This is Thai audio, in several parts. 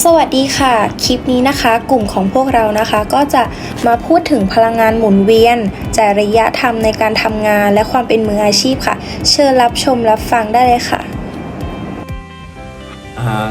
สวัสดีค่ะ คลิปนี้นะคะ กลุ่มของพวกเรานะคะ ก็จะมาพูดถึงพลังงานหมุนเวียนจริยธรรมในการทำงานและความเป็นมืออาชีพค่ะ เชิญรับชมรับฟังได้เลยค่ะ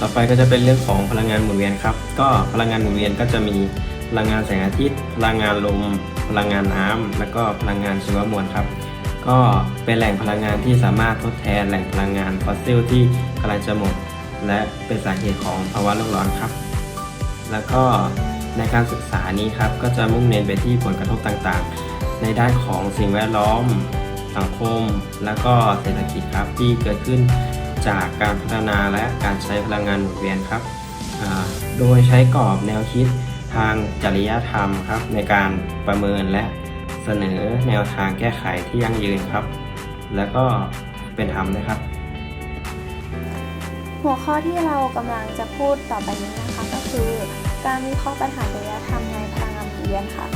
ต่อไปก็จะเป็นเรื่องของพลังงานหมุนเวียนครับ ก็พลังงานหมุนเวียนก็จะมีพลังงานแสงอาทิตย์ พลังงานลม พลังงานน้ำแล้วก็พลังงานชีวมวลครับ ก็เป็นแหล่งพลังงานที่สามารถทดแทนแหล่งพลังงานฟอสซิลที่กำลังจะหมด และเป็นสาเหตุของภาวะโลกร้อนครับ แล้วก็ในการศึกษานี้ครับก็จะมุ่งเน้นไปที่ผลกระทบต่างๆ ในด้านของสิ่งแวดล้อม สังคม และก็เศรษฐกิจครับที่เกิดขึ้นจากการพัฒนาและการใช้พลังงานหมุนเวียนครับ โดยใช้กรอบแนวคิดทางจริยธรรมครับ ในการประเมินและเสนอแนวทางแก้ไขที่ยั่งยืนครับ แล้วก็เป็นธรรมนะครับ หัวข้อที่เรากำลังจะพูดต่อไปนี้นะคะก็คือ การวิเคราะห์ปัญหาจริยธรรมในพลังงานหมุนเวียนค่ะ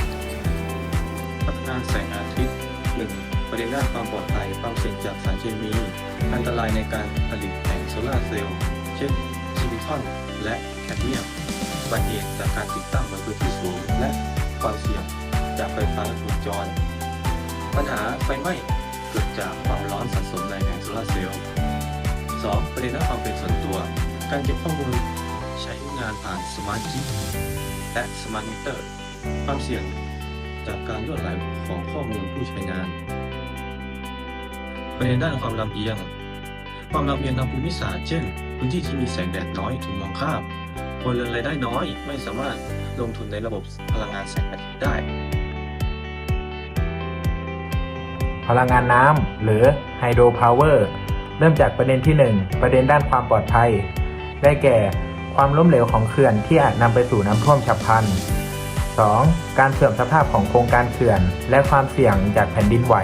พัฒนาแสงอาทิตย์ 1. ประเด็นด้านความปลอดภัยความเสี่ยงจากสารเคมี อันตรายในการผลิตแผงโซลาร์เซลล์เช่นซิลิคอนและแคดเมียมอุบัติเหตุจากการติดตั้งบนพื้นที่สูง และความเสี่ยงจากไฟฟ้าลัดวงจร ปัญหาไฟไหม้เกิดจากความร้อนสะสมในแผงโซลาร์เซลล์ 2. ประเด็นด้านความเป็นส่วนตัว การเก็บข้อมูลใช้งานผ่านสมาร์ทจิปและสมาร์ทมิเตอร์ ความเสี่ยงจากการรั่วไหลของข้อมูลผู้ใช้งาน ประเด็นด้านความลำเอียง ความลำเอียงทางภูมิศาสตร์เช่น พื้นที่ที่มีแสงแดดน้อยถูกมองข้ามคนเรือนรายได้น้อย ไม่สามารถลงทุนในระบบพลังงานแสงอาทิตย์ได้ พลังงานน้ำหรือไฮโดรพาวเวอร์ เริ่มจากประเด็นที่ 1 ประเด็นด้านความปลอดภัย ได้แก่ ความล้มเหลวของเขื่อนที่อาจนำไปสู่น้ำท่วมฉับพลัน 2. การเสื่อมสภาพของโครงการเขื่อน และความเสี่ยงจากแผ่นดินไหว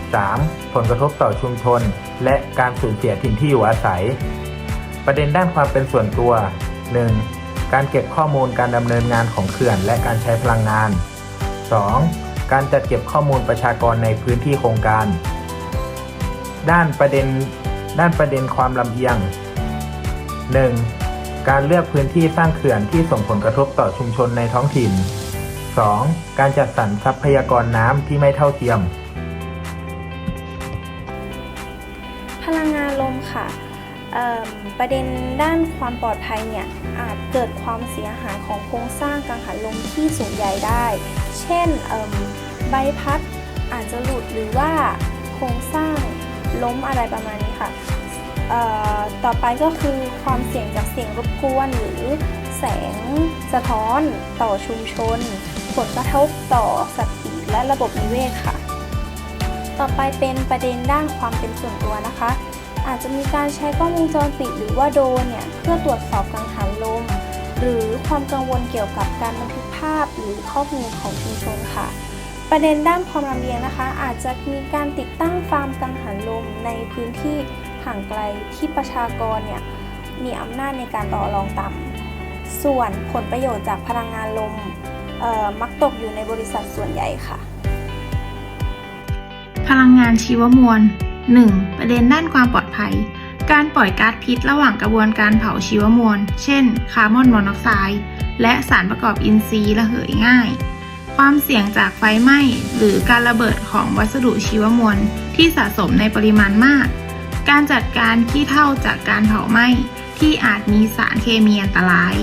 3. ผลกระทบต่อชุมชน และการสูญเสียถิ่นที่อยู่อาศัย ประเด็นด้านความเป็นส่วนตัว 1. การเก็บข้อมูลการดำเนินงานของเขื่อนและการใช้พลังงาน 2. การจัดเก็บข้อมูลประชากรในพื้นที่โครงการ ด้านประเด็นด้านประเด็นความลำเอียง 1. การเลือกพื้นที่สร้างเขื่อนที่ส่งผลกระทบต่อชุมชนในท้องถิ่น 2. การจัดสรรทรัพยากรน้ำที่ไม่เท่าเทียม พลังงานลมค่ะประเด็นด้านความปลอดภัยเนี่ยอาจเกิดความเสียหายของโครงสร้างกังหันลมที่สูงใหญ่ได้ เช่นใบพัดอาจจะหลุดหรือว่าโครงสร้าง ล้มอะไรประมาณนี้ค่ะต่อไปก็คือความเสี่ยงจากเสียงรบกวนหรือแสงสะท้อนต่อชุมชน ผลกระทบต่อสัตว์ปีกและระบบนิเวศค่ะ ต่อไปเป็นประเด็นด้านความเป็นส่วนตัวนะคะ อาจจะมีการใช้กล้องวงจรปิดหรือว่าโดนเนี่ยเพื่อตรวจสอบกังหันลม หรือความกังวลเกี่ยวกับการบันทึกภาพหรือข้อมูลของชุมชนค่ะ ประเด็นด้านความลำเลียงนะคะ อาจจะมีการติดตั้งฟาร์มกังหันลมในพื้นที่ห่างไกลที่ประชากรเนี่ยมีอำนาจในการต่อรองต่ำส่วนผลประโยชน์จากพลังงานลมมักตกอยู่ในบริษัทส่วนใหญ่ค่ะ พลังงานชีวมวล 1. ประเด็นด้านความปลอดภัย การปล่อยก๊าซพิษระหว่างกระบวนการเผาชีวมวล เช่น คาร์บอนมอนอกไซด์ และสารประกอบอินทรีย์ระเหยง่าย ความเสี่ยงจากไฟไหม้หรือการระเบิดของวัสดุชีวมวลที่สะสมในปริมาณมาก การจัดการขี้เถ้าจากการเผาไหม้ที่อาจมีสารเคมีอันตราย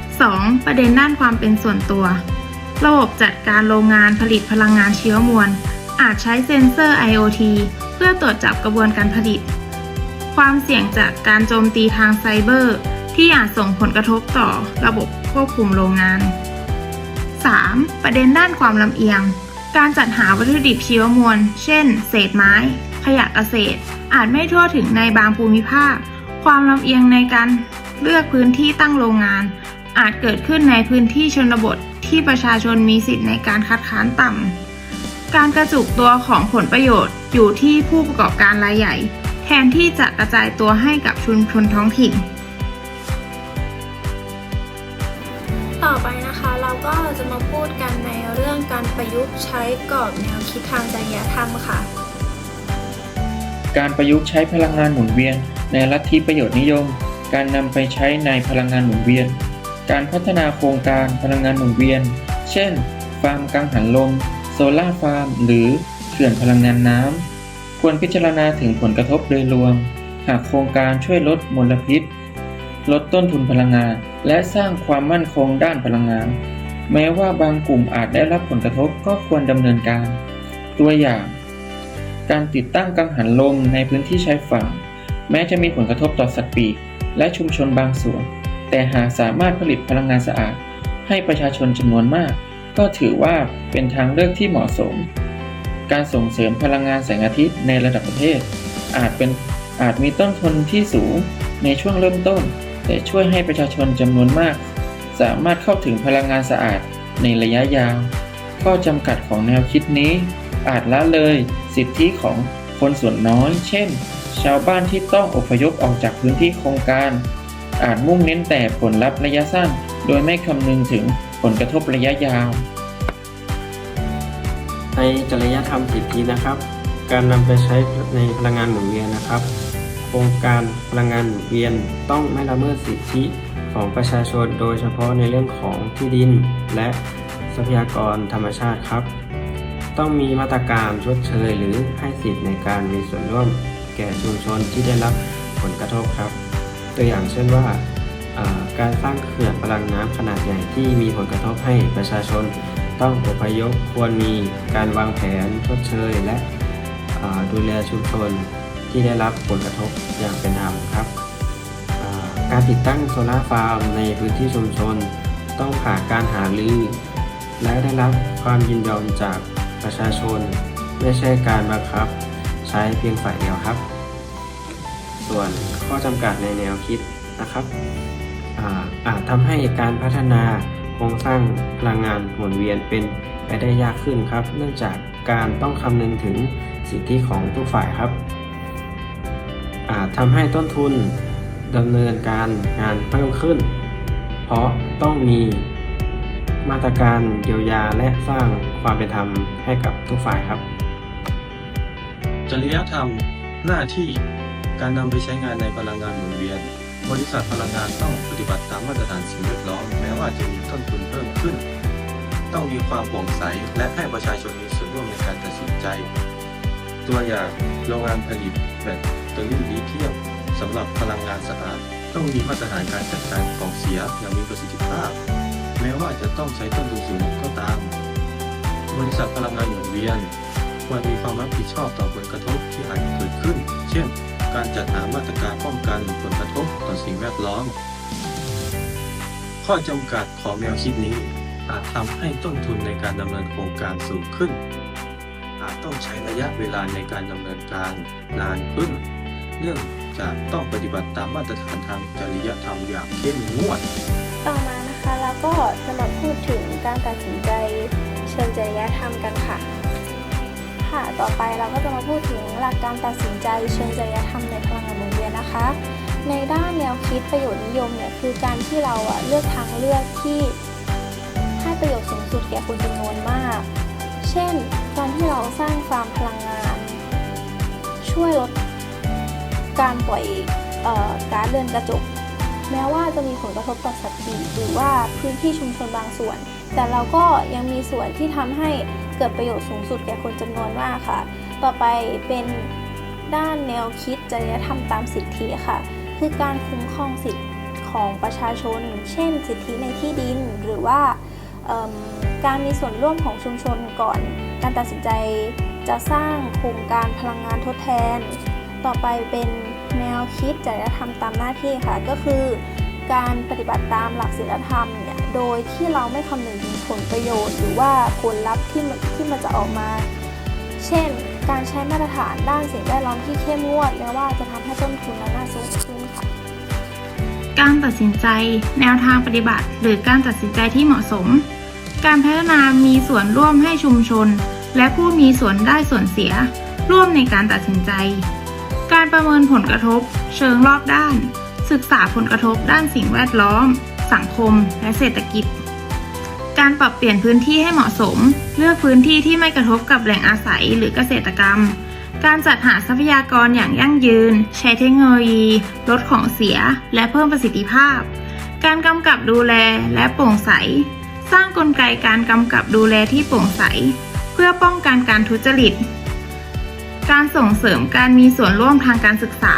2. ประเด็นด้านความเป็นส่วนตัว ระบบจัดการโรงงานผลิตพลังงานชีวมวล อาจใช้เซ็นเซอร์ IoT เพื่อตรวจจับกระบวนการผลิต ความเสี่ยงจากการโจมตีทางไซเบอร์ ที่อาจส่งผลกระทบต่อระบบควบคุมโรงงาน 3. ประเด็นด้านความลำเอียง การจัดหาวัตถุดิบชีวมวล เช่น เศษไม้ ขยะเกษตร อาจไม่ทั่วถึงในบางภูมิภาค ความลำเอียงในการเลือกพื้นที่ตั้งโรงงาน อาจเกิดขึ้นในพื้นที่ชนบทที่ประชาชนมีสิทธิในการคัดค้านต่ำ การกระจุกตัวของผลประโยชน์อยู่ที่ผู้ประกอบการรายใหญ่ แทนที่จะกระจายตัวให้กับชุมชนท้องถิ่น การประยุกต์ใช้กรอบแนวคิดทางจริยธรรมค่ะ การประยุกต์ใช้พลังงานหมุนเวียน ในลัทธิประโยชน์นิยม การนำไปใช้ในพลังงานหมุนเวียน การพัฒนาโครงการพลังงานหมุนเวียน เช่น ฟาร์มกังหันลม โซลาฟาร์ม หรือเขื่อนพลังงานน้ำ ควรพิจารณาถึงผลกระทบโดยรวม หากโครงการช่วยลดมลพิษ ลดต้นทุนพลังงาน และสร้างความมั่นคงด้านพลังงาน แม้ว่าบางกลุ่มอาจได้รับผลกระทบก็ควรดำเนินการ ตัวอย่าง การติดตั้งกังหันลมในพื้นที่ชายฝั่ง แม้จะมีผลกระทบต่อสัตว์ปีกและชุมชนบางส่วน แต่หากสามารถผลิตพลังงานสะอาด ให้ประชาชนจำนวนมาก ก็ถือว่าเป็นทางเลือกที่เหมาะสม การส่งเสริมพลังงานแสงอาทิตย์ในระดับประเทศ อาจเป็นอาจมีต้นทุนที่สูงในช่วงเริ่มต้น แต่ช่วยให้ประชาชนจำนวนมาก สามารถเข้าถึงพลังงานสะอาดในระยะยาว ข้อจำกัดของแนวคิดนี้ อาจละเลยสิทธิของคนส่วนน้อย เช่น ชาวบ้านที่ต้องอพยพออกจากพื้นที่โครงการ อาจมุ่งเน้นแต่ผลลัพธ์ระยะสั้น โดยไม่คำนึงถึงผลกระทบระยะยาว ในจริยธรรมสิทธินะครับ การนำไปใช้ในพลังงานหมุนเวียนนะครับ โครงการพลังงานหมุนเวียนต้องไม่ละเมิดสิทธิ ของประชาชนโดยเฉพาะในเรื่องของที่ดิน และทรัพยากรธรรมชาติครับ ต้องมีมาตรการชดเชยหรือให้สิทธิ์ในการมีส่วนร่วมแก่ชุมชนที่ได้รับผลกระทบครับ ตัวอย่างเช่นว่าการสร้างเขื่อนพลังน้ำขนาดใหญ่ที่มีผลกระทบให้ประชาชนต้องอพยพควรมีการวางแผนชดเชยและดูแลชุมชนที่ได้รับผลกระทบอย่างเป็นธรรมครับ การติดตั้งโซลาร์ฟาร์มในพื้นที่ชุมชน ต้องผ่านการหารือ และได้รับความยินยอมจากประชาชน ไม่ใช่การบังคับใช้เพียงฝ่ายเดียวครับ ส่วนข้อจำกัดในแนวคิดนะครับอาอาจทำให้การพัฒนาโครงสร้างพลังงานหมุนเวียนเป็นไปได้ยากขึ้นครับ เนื่องจากการต้องคำนึงถึงสิทธิของทุกฝ่ายครับ อาจทำให้ต้นทุน ดำเนินการงานเพิ่มขึ้น เพราะต้องมีมาตรการเยียวยาและสร้างความเป็นธรรมให้กับทุกฝ่ายครับ จริยธรรม หน้าที่ การนำไปใช้งานในพลังงานหมุนเวียน บริษัทพลังงานต้องปฏิบัติตามมาตรฐานสิ่งแวดล้อมแม้ว่าจะมีต้นทุนเพิ่มขึ้น ต้องมีความโปร่งใสและให้ประชาชนมีส่วนร่วมในการตัดสินใจ ตัวอย่างโรงงานผลิตแบตเตอรี่ลิเธียม สำหรับพลังงานสะอาด ต้องมีมาตรฐานการจัดการของเสียอย่างมีประสิทธิภาพ แม้ว่าจะต้องใช้ต้นทุนสูงก็ตาม บริษัทพลังงานหมุนเวียนควรมีความรับผิดชอบต่อผลกระทบที่อาจเกิดขึ้น เช่น การจัดหามาตรการป้องกันผลกระทบต่อสิ่งแวดล้อม ข้อจำกัดของแนวคิดนี้อาจทำให้ต้นทุนในการดำเนินโครงการสูงขึ้น อาจต้องใช้ระยะเวลาในการดำเนินการนานขึ้น เนื่อง จากต้องปฏิบัติตามมาตรฐานทางจริยธรรมอย่างเข้มงวด ต่อมานะคะแล้วก็จะมาพูดถึงการตัดสินใจเชิงจริยธรรมกันค่ะ ค่ะต่อไปเราก็จะมาพูดถึงหลักการตัดสินใจเชิงจริยธรรมในพลังงานหมุนเวียนนะคะ ในด้านแนวคิดประโยชน์นิยมเนี่ยคือการที่เราอะเลือกทางเลือกที่ให้ประโยชน์สูงสุดแก่คนจำนวนมาก เช่น การที่เราสร้างฟาร์มพลังงาน ช่วยลด การปล่อยออก๊าซเรือนกระจก แม้ว่าจะมีผลกระทบต่อสัตว์ปีกหรือว่าพื้นที่ชุมชนบางส่วน แต่เราก็ยังมีส่วนที่ทำให้เกิดประโยชน์สูงสุดแก่คนจำนวนมากค่ะ ต่อไปเป็นด้านแนวคิดจริยธรรมตามสิทธิค่ะ คือการคุ้มครองสิทธิของประชาชน เช่น สิทธิในที่ดินหรือว่าการมีส่วนร่วมของชุมชนก่อน การตัดสินใจจะสร้างโครงการพลังงานทดแทน ต่อไปเป็น วคิดจริยธรรมตามหน้าที่ค่ะ ก็คือการปฏิบัติตามหลักศีลธรรมเนี่ยโดยที่เราไม่คำนึงถึงผลประโยชน์ หรือว่าผลลัพธ์ที่มันที่มันจะออกมา เช่น การใช้มาตรฐานด้านสิ่งแวดล้อมที่เข้มงวดแม้ว่าจะทำให้ต้นทุนนั้นน่าสูงขึ้นค่ะการตัดสินใจ แนวทางปฏิบัติ หรือการตัดสินใจที่เหมาะสม การพัฒนามีส่วนร่วมให้ชุมชน และผู้มีส่วนได้ส่วนเสีย ร่วมในการตัดสินใจ การประเมินผลกระทบ เชิงรอบด้าน ศึกษาผลกระทบด้านสิ่งแวดล้อม สังคม และเศรษฐกิจ การปรับเปลี่ยนพื้นที่ให้เหมาะสม เลือกพื้นที่ที่ไม่กระทบกับแหล่งอาศัยหรือเกษตรกรรม การจัดหาทรัพยากรอย่างยั่งยืน ใช้เทคโนโลยี ลดของเสีย และเพิ่มประสิทธิภาพ การกำกับดูแลและโปร่งใส สร้างกลไกการกำกับดูแลที่โปร่งใส เพื่อป้องกันการทุจริต การส่งเสริมการมีส่วนร่วมทางการศึกษา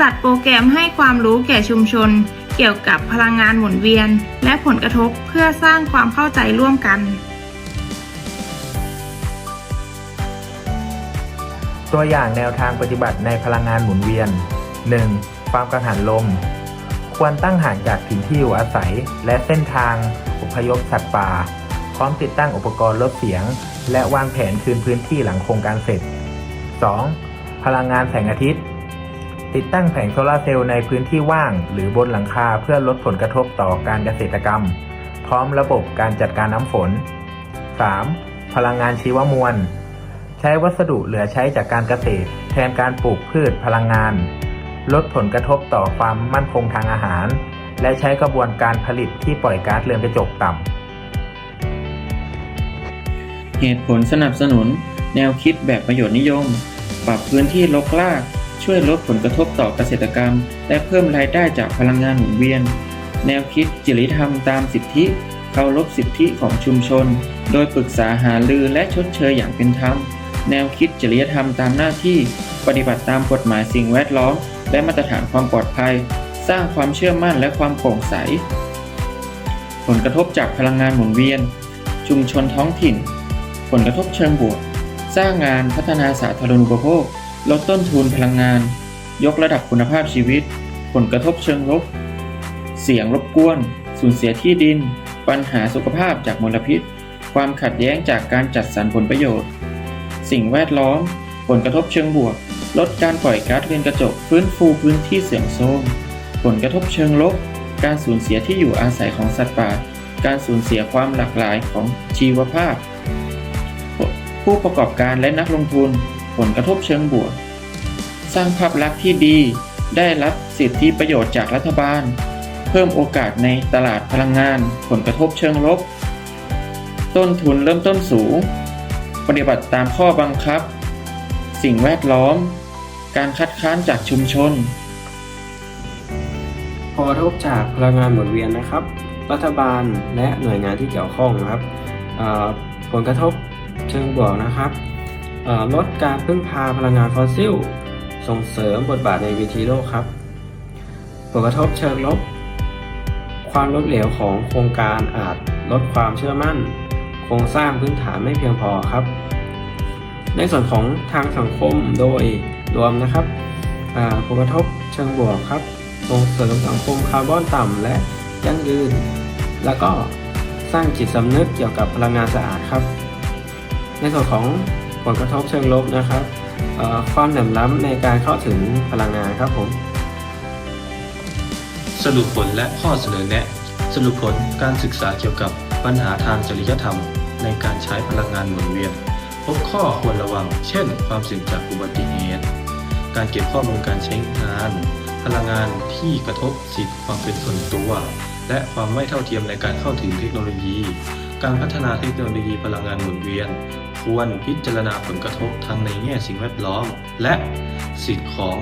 จัดโปรแกรมให้ความรู้แก่ชุมชน เกี่ยวกับพลังงานหมุนเวียน และผลกระทบเพื่อสร้างความเข้าใจร่วมกัน ตัวอย่างแนวทางปฏิบัติในพลังงานหมุนเวียน 1. ความกังหันลม ควรตั้งห่างจากถิ่นที่อยู่อาศัย และเส้นทางอพยพสัตว์ป่า พร้อมติดตั้งอุปกรณ์ลดเสียง และวางแผนคืนพื้นที่หลังโครงการเสร็จ 2. พลังงานแสงอาทิตย์ ติดตั้งแผงโซลาร์เซลล์ในพื้นที่ว่าง หรือบนหลังคาเพื่อลดผลกระทบต่อการเกษตรกรรม พร้อมระบบการจัดการน้ำฝน 3. พลังงานชีวมวล ใช้วัสดุเหลือใช้จากการเกษตร แทนการปลูกพืชพลังงาน ลดผลกระทบต่อความมั่นคงทางอาหาร และใช้กระบวนการผลิตที่ปล่อยก๊าซเรือนกระจกต่ำเหตุผลสนับสนุน แนวคิดแบบประโยชน์นิยม ปรับพื้นที่รกราก ช่วยลดผลกระทบต่อเกษตรกรรม และเพิ่มรายได้จากพลังงานหมุนเวียน แนวคิดจริยธรรมตามสิทธิ เคารพสิทธิของชุมชน โดยปรึกษาหารือและชดเชยอย่างเป็นธรรม แนวคิดจริยธรรมตามหน้าที่ ปฏิบัติตามกฎหมายสิ่งแวดล้อม และมาตรฐานความปลอดภัย สร้างความเชื่อมั่นและความโปร่งใส ผลกระทบจากพลังงานหมุนเวียน ชุมชนท้องถิ่น ผลกระทบเชิงบวก สร้างงานพัฒนาสาธารณูปโภค ลดต้นทุนพลังงาน ยกระดับคุณภาพชีวิต ผลกระทบเชิงลบ เสียงรบกวน สูญเสียที่ดิน ปัญหาสุขภาพจากมลพิษ ความขัดแย้งจากการจัดสรรผลประโยชน์ สิ่งแวดล้อม ผลกระทบเชิงบวก ลดการปล่อยก๊าซเรือนกระจกฟื้นฟูพื้นที่เสื่อมโทรมผลกระทบเชิงลบ การสูญเสียที่อยู่อาศัยของสัตว์ป่า การสูญเสียความหลากหลายของชีวภาพ ผู้ประกอบการและนักลงทุนผลกระทบเชิงบวก สร้างภาพลักษณ์ที่ดี ได้รับสิทธิประโยชน์จากรัฐบาล เพิ่มโอกาสในตลาดพลังงาน ผลกระทบเชิงลบ ต้นทุนเริ่มต้นสูง ปฏิบัติตามข้อบังคับ สิ่งแวดล้อม การคัดค้านจากชุมชนผลกระทบจากพลังงานหมุนเวียนนะครับ รัฐบาลและหน่วยงานที่เกี่ยวข้องนะครับผลกระทบ เชิงบวกนะครับลดการพึ่งพาพลังงานฟอสซิล ส่งเสริมบทบาทในวิธีโลกครับ ผลกระทบเชิงลบ ความล้มเหลวของโครงการอาจลดความเชื่อมั่น โครงสร้างพื้นฐานไม่เพียงพอครับ ในส่วนของทางสังคมโดยรวมนะครับผลกระทบเชิงบวกครับ ส่งเสริมสังคมคาร์บอนต่ำและยั่งยืน แล้วก็สร้างจิตสำนึกเกี่ยวกับพลังงานสะอาดครับ ในส่วนของผลกระทบเชิงลบนะครับความเหลื่อมล้ำในการเข้าถึงพลังงานครับผมสรุปผลและข้อเสนอแนะ สรุปผลการศึกษาเกี่ยวกับปัญหาทางจริยธรรม ในการใช้พลังงานหมุนเวียน พบข้อควรระวัง เช่น ความเสี่ยงจากอุบัติเหตุ การเก็บข้อมูลการใช้งาน พลังงานที่กระทบสิทธิความเป็นส่วนตัว และความไม่เท่าเทียมในการเข้าถึงเทคโนโลยี การพัฒนาเทคโนโลยีพลังงานหมุนเวียน ควรพิจารณาผลกระทบทั้งในแง่สิ่งแวดล้อม และสิทธิของ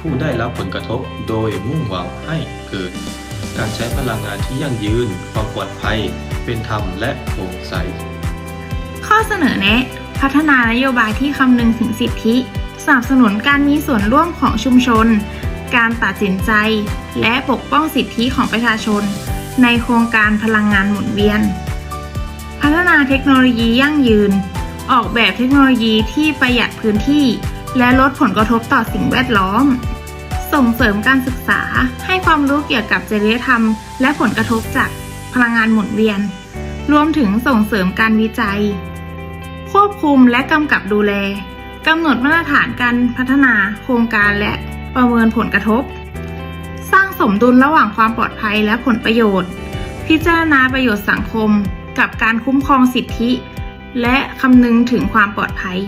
ผู้ได้รับผลกระทบโดยมุ่งหวังให้เกิด การใช้พลังงานที่ยั่งยืน ความปลอดภัย เป็นธรรมและโปร่งใส ข้อเสนอแนะ พัฒนานโยบายที่คำนึงถึงสิทธิ สนับสนุนการมีส่วนร่วมของชุมชน การตัดสินใจ และปกป้องสิทธิของประชาชน ในโครงการพลังงานหมุนเวียน พัฒนาเทคโนโลยียั่งยืน ออกแบบเทคโนโลยีที่ประหยัดพื้นที่ และลดผลกระทบต่อสิ่งแวดล้อม ส่งเสริมการศึกษาให้ความรู้เกี่ยวกับจริยธรรม และผลกระทบจากพลังงานหมุนเวียน รวมถึงส่งเสริมการวิจัย ควบคุมและกำกับดูแลกำหนดมาตรฐานการพัฒนาโครงการและประเมินผลกระทบ สร้างสมดุลระหว่างความปลอดภัยและผลประโยชน์ พิจารณาประโยชน์สังคม กับการคุ้มครองสิทธิ และคำนึงถึงความปลอดภัย